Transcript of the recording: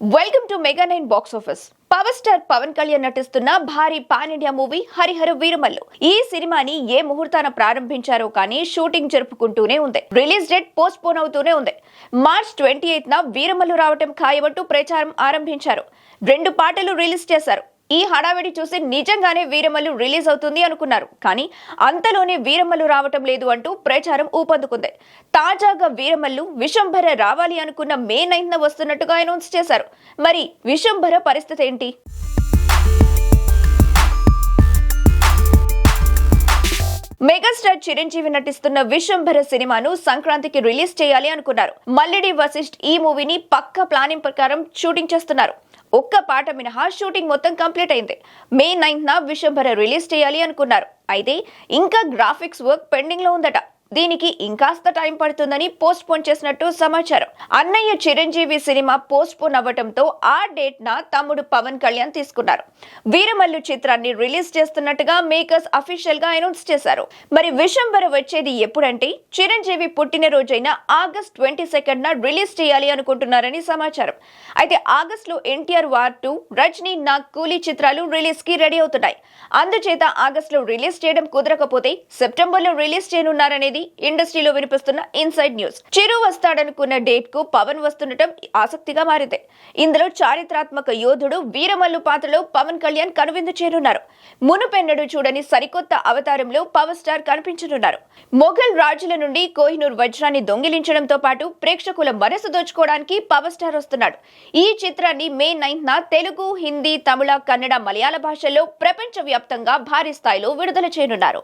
Welcome to mega nine box office power star Pawan Kalyan నటిస్తున్న భారీ pan India movie Harihara Veeramallu ఈ సినిమాని ఏ ముహూర్తాన ప్రారంభించారో కానీ షూటింగ్ జరుపుకుంటూనే ఉంది. రిలీజ్ డేట్ పోస్ట్ పోన్ అవుతూనే ఉంది. మార్చ్ ట్వంటీ ఎయిత్ న వీరమల్లు రావటం ఖాయమంటూ ప్రచారం ఆరంభించారు. రెండు పాటలు రిలీజ్ చేశారు. ఈ హడావిడి చూసి నిజంగానే వీరమల్లు రిలీజ్ అవుతుంది అనుకున్నారు. కానీ అంతలోనే వీరమల్లు రావటం లేదు అంటూ ప్రచారం ఊపందుకుంది. తాజాగా వీరమల్లు విశంభర రావాలి అనుకున్న మే నైన్త్ వస్తున్నట్టుగా అనౌన్స్ చేశారు. మరి విశంభర పరిస్థితి ఏంటి? మెగాస్టార్ చిరంజీవి నటిస్తున్న విశ్వంభర సినిమాను సంక్రాంతికి రిలీజ్ చేయాలి అనుకున్నారు. మల్లెడి వశిష్ఠ్ ఈ మూవీని పక్క ప్లానింగ్ ప్రకారం షూటింగ్ చేస్తున్నారు. ఒక్క పాట మినహా షూటింగ్ మొత్తం కంప్లీట్ అయింది. మే నైన్త్ న విశ్వంభర రిలీజ్ చేయాలి అనుకున్నారు. అయితే ఇంకా గ్రాఫిక్స్ వర్క్ పెండింగ్లో ఉందట. దీనికి ఇంకాస్త టైం పడుతుందని పోస్ట్ పోన్ చేసినట్టు సమాచారం. అన్నయ్య చిరంజీవి సినిమా పోస్ట్ పోన్ అవ్వటంతో ఆ డేట్ న తమ్ముడు పవన్ కళ్యాణ్ తీసుకున్నారు. వీరమల్లు చిత్రాన్ని రిలీజ్ చేస్తున్నట్టుగా మేకర్స్ అఫీషియల్గా అనౌన్స్ చేశారు. మరి విషంబర వచ్చేది ఎప్పుడంటే చిరంజీవి పుట్టినరోజైన ఆగస్ట్ ట్వంటీ సెకండ్ న రిలీజ్ చేయాలి అనుకుంటున్నారని సమాచారం. అయితే ఆగస్ట్లో ఎన్టీఆర్ వార్ టూ రజనీ నాగ్ కూలీ చిత్రాలు రిలీజ్కి రెడీ అవుతున్నాయి. అందుచేత ఆగస్ట్లో రిలీజ్ చేయడం కుదరకపోతే సెప్టెంబర్లో రిలీజ్ చేయనున్నారనేది ఇండస్ట్రీలో వినిపిస్తున్న ఇన్సైడ్ న్యూస్. చిరు వస్తాడనుకున్న డేట్కు పవన్ వస్తుండటం ఆసక్తిగా మారింది. ఇందులో చారిత్రాత్మక యోధుడు వీరమల్లు పాత్రలో పవన్ కళ్యాణ్ కనువిందు చేరున్నారు. మునుపెన్నడు చూడని సరికొత్త అవతారంలో పవర్ స్టార్ కనిపించనున్నారు. మొఘల్ రాజుల నుండి కోహినూర్ వజ్రాన్ని దొంగిలించడంతో పాటు ప్రేక్షకుల మనసు దోచుకోవడానికి పవర్ స్టార్ వస్తున్నాడు. ఈ చిత్రాన్ని మే నైన్త్ న తెలుగు హిందీ తమిళ కన్నడ మలయాళ భాషల్లో ప్రపంచ వ్యాప్తంగా భారీ స్థాయిలో విడుదల చేయనున్నారు.